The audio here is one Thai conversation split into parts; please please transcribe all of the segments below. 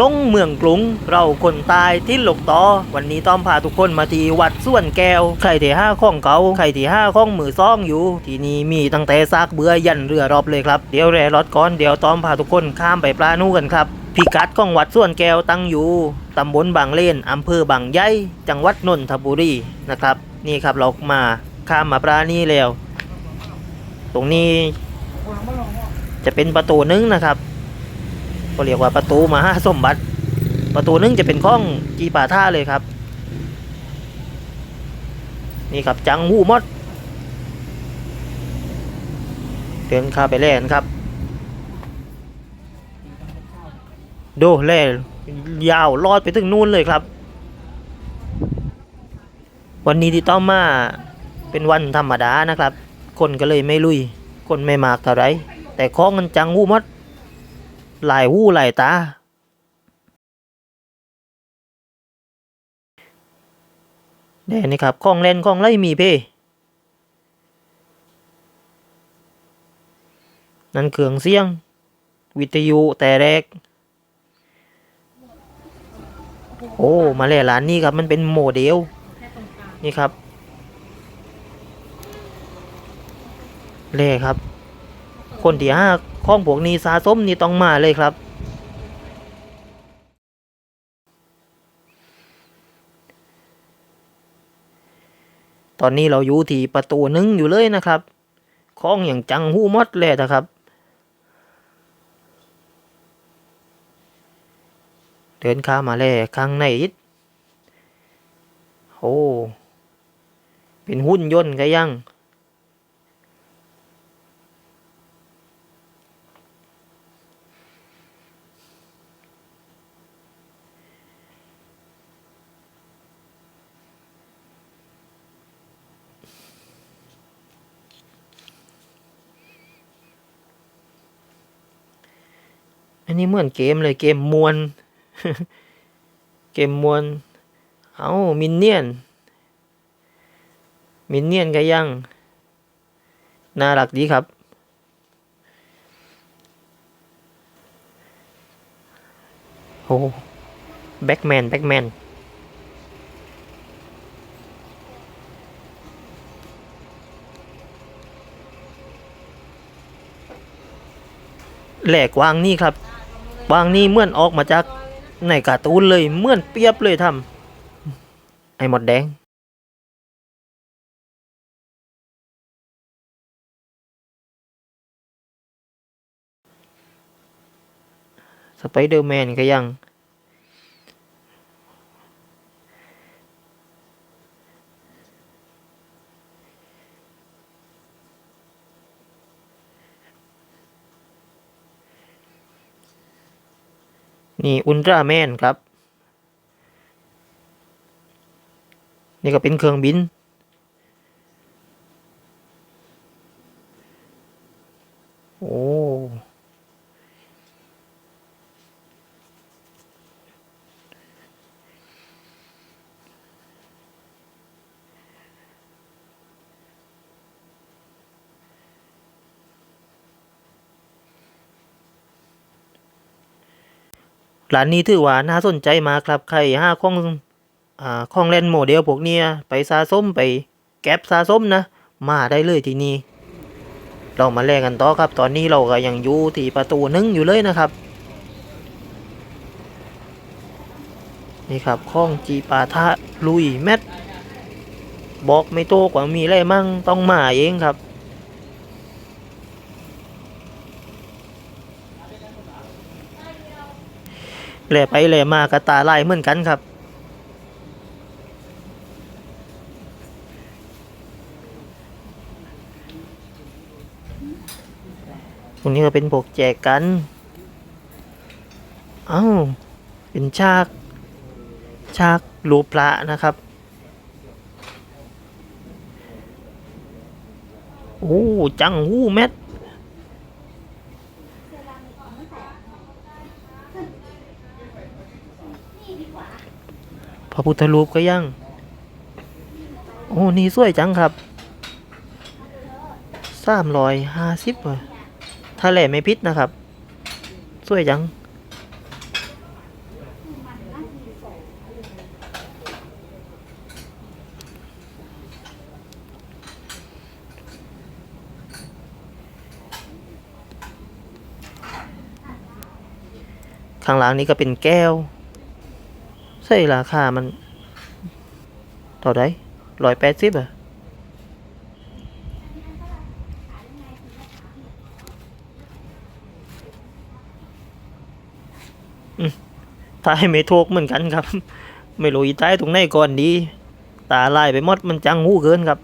ลงเมืองกรุงเราคนตายที่หลกต่อ วันนี้ต้องพาทุกคนมาที่วัดส่วนแก้วใครที่ห้าข้องเกาใครที่ห้าข้องมือซ่องอยู่ ที่นี่มีตั้งแต่ซากเบื่อยันเรือรอบเลยครับ เดี๋ยวแรรถก่อนเดี๋ยวต้องพาทุกคนข้ามไปปลานูกันครับ พิกัดของวัดส่วนแก้วตั้งอยู่ตำบลบางเลนอำเภอบางไยจังหวัดนนทบุรีนะครับ นี่ครับเรามาข้ามมาปลานี่แล้ว ตรงนี้จะเป็นประตูหนึงนะครับ ก็เรียกว่าประตูมหาสมบัติ ประตูนึงจะเป็นข้องจีป่าท่าเลยครับ นี่ครับจังหูมดเดินข้าไปแล่นครับดูแล่ยาวลอดไปถึงนู่นเลยครับ วันนี้ที่ต้องมาเป็นวันธรรมดานะครับ คนก็เลยไม่ลุย คนไม่มากเท่าไรแต่ข้องมันจังหูมด หลายหูหลายตา เดี๋ยวนี่ครับของเล่นของไล่มีเพ่นั่นเครื่องเสียง วิทยุแต่แรก โอ้ มาแล้วร้านนี้ครับมันเป็นโมเดล นี่ครับเล่ครับ คนที่ห้า ข้องพวกนี้สะสมนี่ต้องมาเลยครับ ตอนนี้เราอยู่ที่ประตูหนึ่งอยู่เลยนะครับข้องอย่างจังหู้มดเลยนะครับเดินข้ามาเลยข้างในอีกโอ้ เป็นหุ่นยนต์ก็ยัง อันนี้เหมือนเกมเลยเกมมวน เกมมวน เอามินเนี่ยน มินเนี่ยนก็ยัง น่ารักดีครับ โอ้แบ็กแมน แบ็กแมนแหลกวางนี่ครับ บางนี่เหมือนออกมาจากในการ์ตูนเลยเหมือนเปียบเลยทำไอ้หมดแดงสไปเดอร์แมนก็ยัง นี่อุลตร้าแมนครับ นี่ก็เป็นเครื่องบิน ร้านนี้ถือว่าน่าสนใจมากครับใครห้าข้องอ่าข้องเล่นโมเดลพวกเนี้ยไปสะสมไปแก็บสะสมนะ มาได้เลยที่นี่เรามาแลกกันต่อครับ ตอนนี้เราก็ยังอยู่ที่ประตูหนึ่งอยู่เลยนะครับ นี่ครับข้องจีปาทะลุยแมทบอกไม่โตกว่ามีอะไรมั่งต้องมาเองครับ แหล่ไปแหล่มากระตาลายเหมือนกันครับ ตรงนี้ก็เป็นพวกแจกกัน เอ้า เป็นชาก ชากรูปพระนะครับโอ้จังหู้แมท พระพุทธรูปก็ยัง โอ้ นี่สวยจังครับสามร้อยห้าสิบถ้าแหล่ไม่พิษนะครับ สวยจัง ข้างล่างนี้ก็เป็นแก้ว ใช่ราคามันเท่าไหรร้อยแปดสิบอะตายไม่ถูกเหมือนกันครับ ไม่รู้อีตายตรงไหนก่อนดี ตาลายไปหมดมันจังหูเกินครับ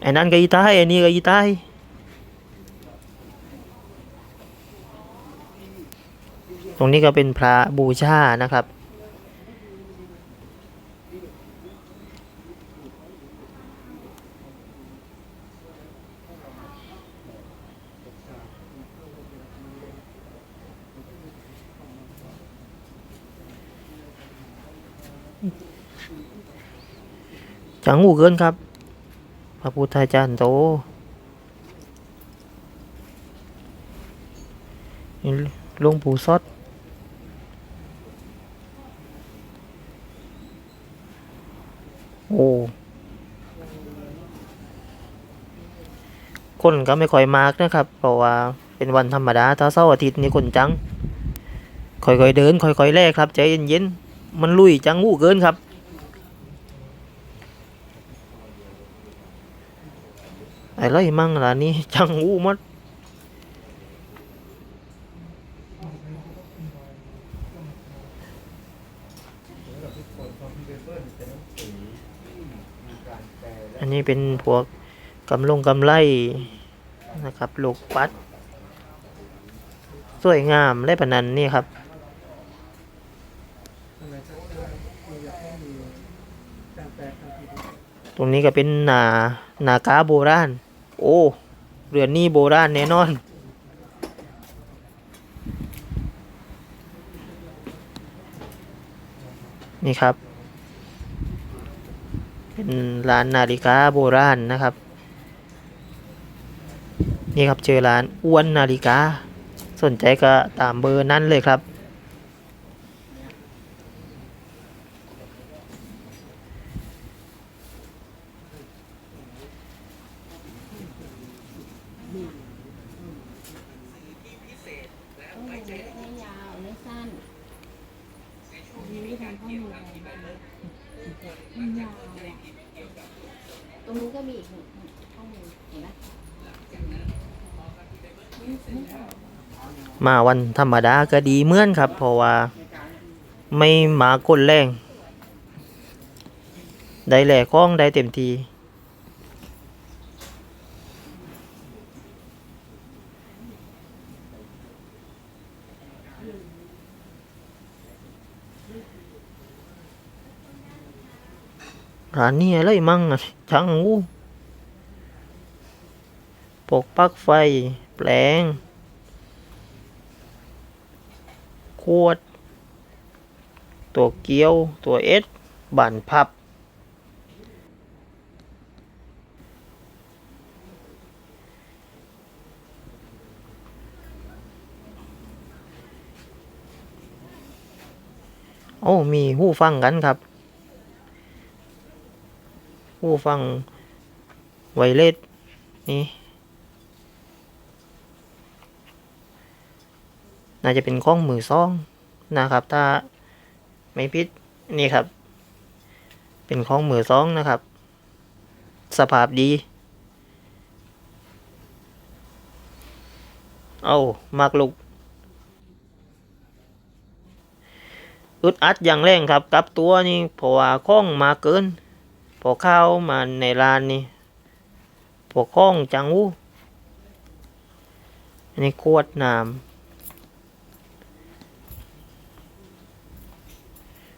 ไอ้นั่นก็อีตายไอ้นี่ก็อีตาย ตรงนี้ก็เป็นพระบูชานะครับ จังหูเกินครับ พระพุทธเจ้าโตหลวงปู่ซด โอ้คนก็ไม่ค่อยมากนะครับ เพราะว่าเป็นวันธรรมดาถ้าเสาร์อาทิตย์นี่คนจัง ค่อยๆเดิน ค่อยๆแลกครับ ใจเย็นๆ มันลุยจังหูเกินครับ ไอ้ไรมั่งล่ะนี่จังหูมัด อันนี้เป็นพวกกำลงกำไรนะครับลูกปัด สวยงามและปนันนี่ครับ ตรงนี้ก็เป็นนานากาโบราณ โอ้ เรือนนี่โบราณแน่นอน นี่ครับ เป็นร้านนาฬิกาโบราณนะครับ นี่ครับเจอร้านอ้วนนาฬิกา สนใจก็ตามเบอร์นั้นเลยครับ ต้องดูเล็กไม่ยาวไม่สั้นยื้อทำข้อมือมันยาวอะตรงนู้นก็มีอีกหนึ่งข้อมือเห็นไหม มาวันธรรมดาก็ดีเหมือนครับ เพราะว่าไม่หมาก้นแรง ได้แหล่คล้องได้เต็มทีร้านนี้อะไรมั่งอะช่างงูปกปั๊กไฟ แปลง ข วด ตัวเกี้ยว ตัวเอสบันพับ โอ้ มีหูฟังกันครับ หูฟังไวเลสนี่ น่าจะเป็นข้องมือซองนะครับ ถ้าไม่พิษนี่ครับ เป็นข้องมือซองนะครับ สภาพดี เอามากลุกอึดอัดอย่างแรงครับกับตัวนี่เพราะว่าข้องมาเกิน พอเข้ามาในร้านนี่พอข้องจังวูอันนี้ขวดน้ำ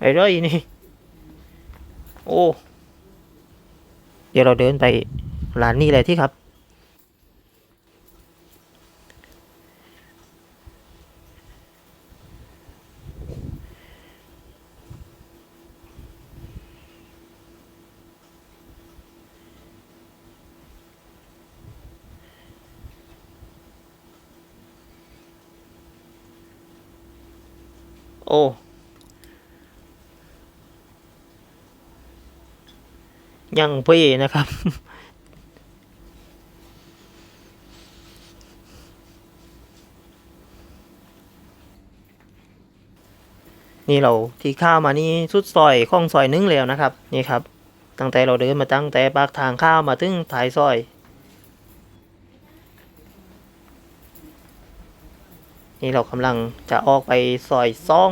ไอ้ร้อยนี่ โอ้ เดี๋ยวเราเดินไปร้านนี้เลยที่ครับโอ้ ยังพี่นะครับ นี่เราที่ข้าวมานี่สุดซอยข้องซอยนึงแล้วนะครับ นี่ครับ ตั้งแต่เราเดินมาตั้งแต่ปากทางข้าวมาถึงท้ายซอย นี่เรากำลังจะออกไปซอยซอง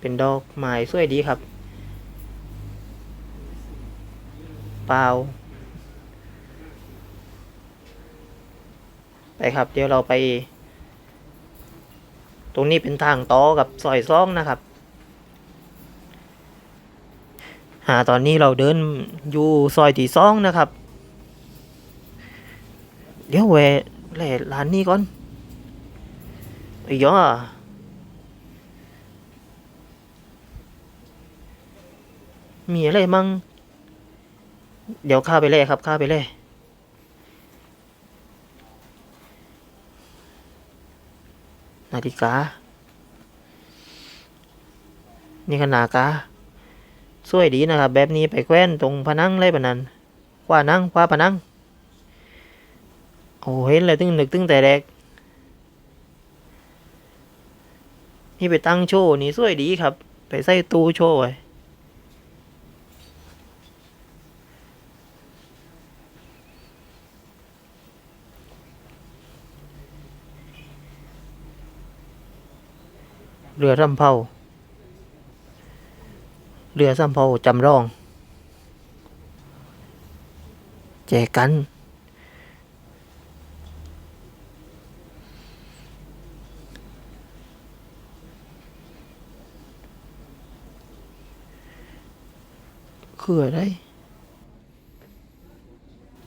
เป็นดอกไม้สวยดีครับ เปล่า ไปครับ เดี๋ยวเราไป ตรงนี้เป็นทางต่อกับซอยซองนะครับ หาตอนนี้เราเดินอยู่ซอยที่ซองนะครับ เดี๋ยวแวะแหล่ร้านนี้ก่อนอ้ยอมีอะไรมั่ง เดี๋ยวข้าไปเล่ครับข้าไปเล่นาฬิกา นี่ขนาดกาสวยดีนะครับ แบบนี้ไปแคว้นตรงผนังเลยปะนั้นขวานั่งขวาผนังโอ้เห็นเลยตึงนึกตึงแต่แรกนี่ไปตั้งโชว์นี่สวยดีครับ ไปใส่ตู้โชว์ไว้ รือรำเผาเรือสำเภาจำลอง แจกกัน คืออะไร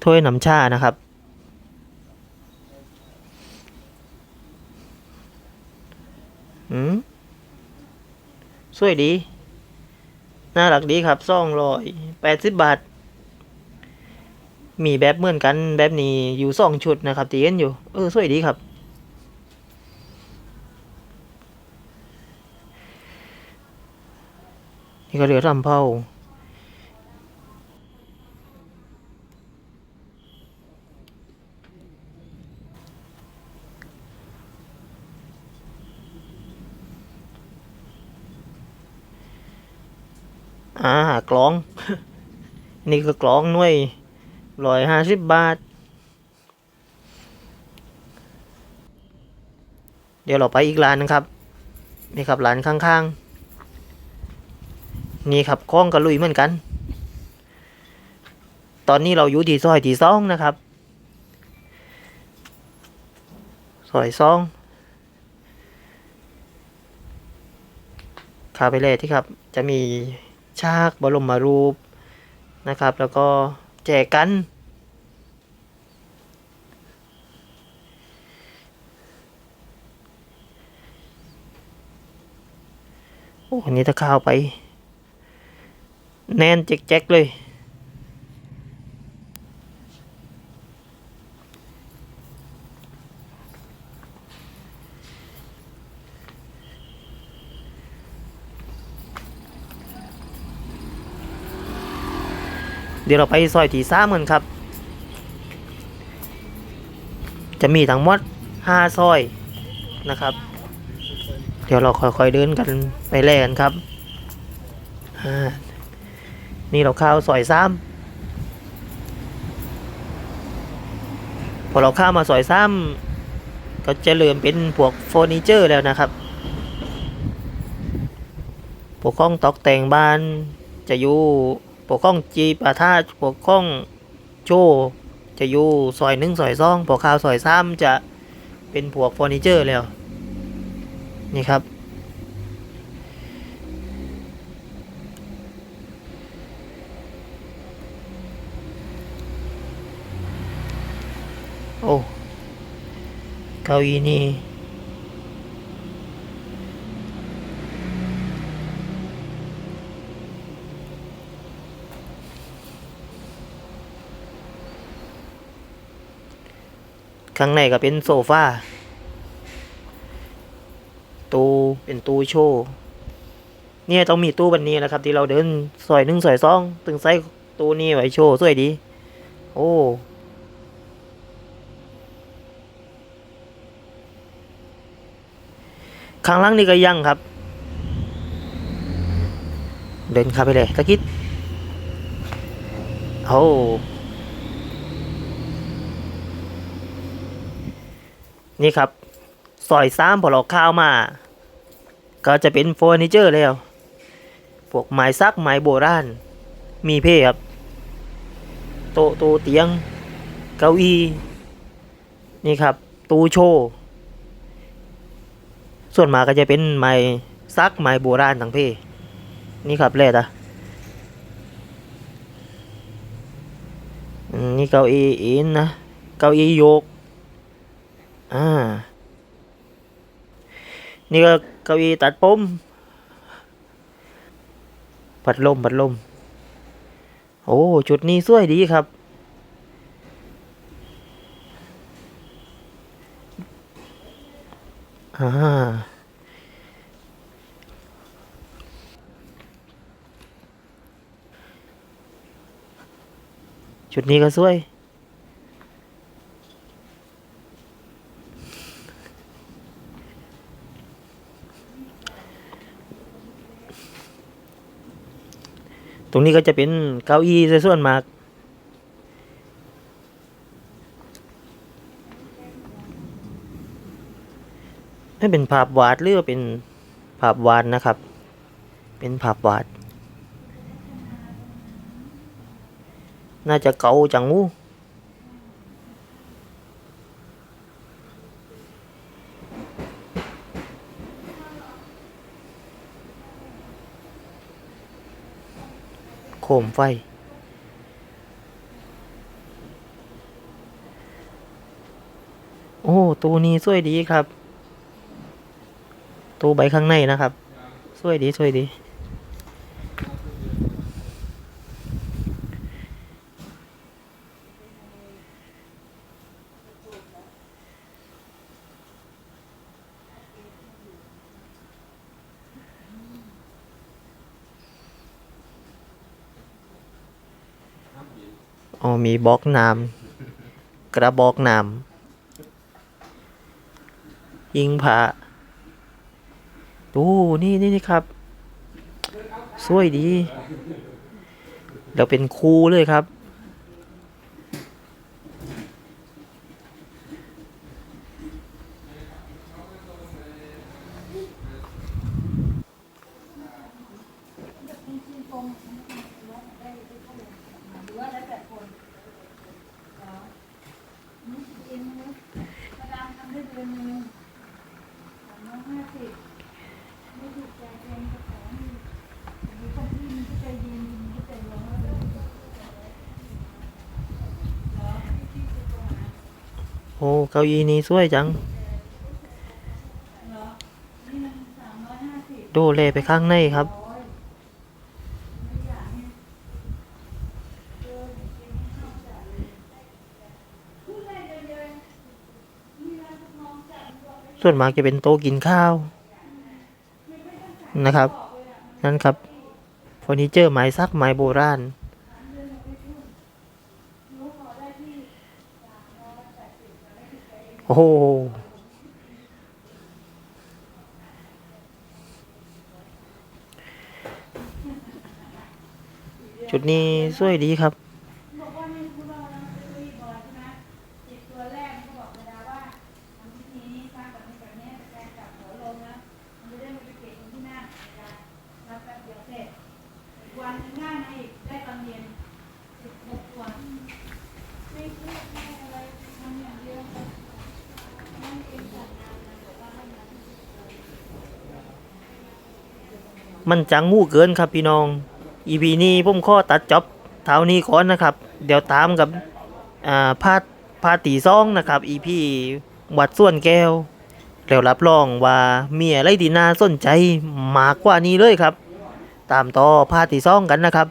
ถ้วยน้ำชานะครับ อืม สวยดี น่ารักดีครับซ่องลอยแปดสิบบาท มีแบบเหมือนกันแบบนี้อยู่สองชุดนะครับตีกันอยู่ เออสวยดีครับ นี่ก็เหลือทำเผา อ่ากลอง นี่ก็กลองหน่วยร้อยห้าสิบบาท เดี๋ยวเราไปอีกร้านนึงครับ นี่ครับร้านข้างๆ นี่ครับคล้องกับลุยเหมือนกัน ตอนนี้เราอยู่ที่ซอยที่สองนะครับซอยสองคาไปเลที่ครับ จะมี ฉากบรมรูปนะครับ แล้วก็แจกกัน โอ้อันนี้ถ้าเข้าวไป แน่นแจ๊กๆเลย เดี๋ยวเราไปซอยที่สามกันครับ จะมีทั้งหมดห้าซอยนะครับ เดี๋ยวเราค่อยๆเดินกันไปแลกกันครับนี่เราเข้าซอยสามพอเราเข้ามาซอยสามก็จะเริ่มเป็นพวกเฟอร์นิเจอร์แล้วนะครับพวกข้องตกแต่งบ้านจะอยู่ พวกข้องจีปาท่าพวกข้องโชจะอยู่ซอยหนึ่งซอยสองพวกข้าวซอยสามจะเป็นพวกเฟอร์นิเจอร์แล้ว นี่ครับ โอ้เก้าอี้นี่ ข้างในก็เป็นโซฟาตู้เป็นตู้โชว์เนี่ยต้องมีตู้แบบนี้นะครับ ที่เราเดินซอยหนึ่งซอยสองตึงใสตู้นี้ไว้โชว์สวยดี โอ้ข้างล่างนี่ก็ยังครับ เดินเข้าไปเลยตะกิดโอ้ นี่ครับซอยซ้ำพอเราข้าวมา ก็จะเป็นเฟอร์นิเจอร์แล้วพวกไม้ซักไม้โบราณ มีเพ่ครับ โต๊ะโต๊ะเตียง เก้าอี้ นี่ครับ ตู้โชว์ ส่วนมากก็จะเป็นไม้ซักไม้โบราณทั้งเพ่นี่ครับแรกอะนี่เก้าอี้อินนะ เก้าอี้โยก อ่า นี่ก็เก้าอี้ตัดผมพัดลมพัดลม โอ้จุดนี้สวยดีครับ อ่าจุดนี้ก็สวย รงนี้ก็จะเป็นเก้าอี้ซะส่วนมากไม่เป็นภาพวาดหรือว่าเป็นภาพวาดนะครับ เป็นภาพวาด น่าจะเก่าจังงู มไฟ โอ้ตัวนี้สวยดีครับ ตัวใบข้างในนะครับ สวยดีสวยดี อ๋อมีบล็อกน้ำกระบอกน้ำยิงผาดูนี่นี่นี่ครับ สวยดีเดี๋ยวเป็นครูเลยครับ อ้เก้าอี้นี้สวยจัง ดูเลยไปข้างในครับ ส่วนมากจะเป็นโต๊ะกินข้าว นะครับ นั่นครับเฟอร์นิเจอร์ไม้ซักไม้โบราณ โอ้โหจุดนี้สวยดีครับ วันหน้าในได้ตอนเย็นสิบหกวันไม่เครียดไม่อะไรทำอย่างเดียวนั่งเองจัดงานนะบอกว่าให้มัน มันจังงูเกินครับพี่น้องอีพีนี้ผมข้อตัดจอบเท่านี้ก่อนนะครับ เดี๋ยวตามกับอ่าพาดพาตีซ่องนะครับอีพีวัดส่วนแก้วแล้วรับรองว่าเมียไรดีนาสนใจมากกว่านี้เลยครับ ตามต่อพาตีซ่องกันนะครับ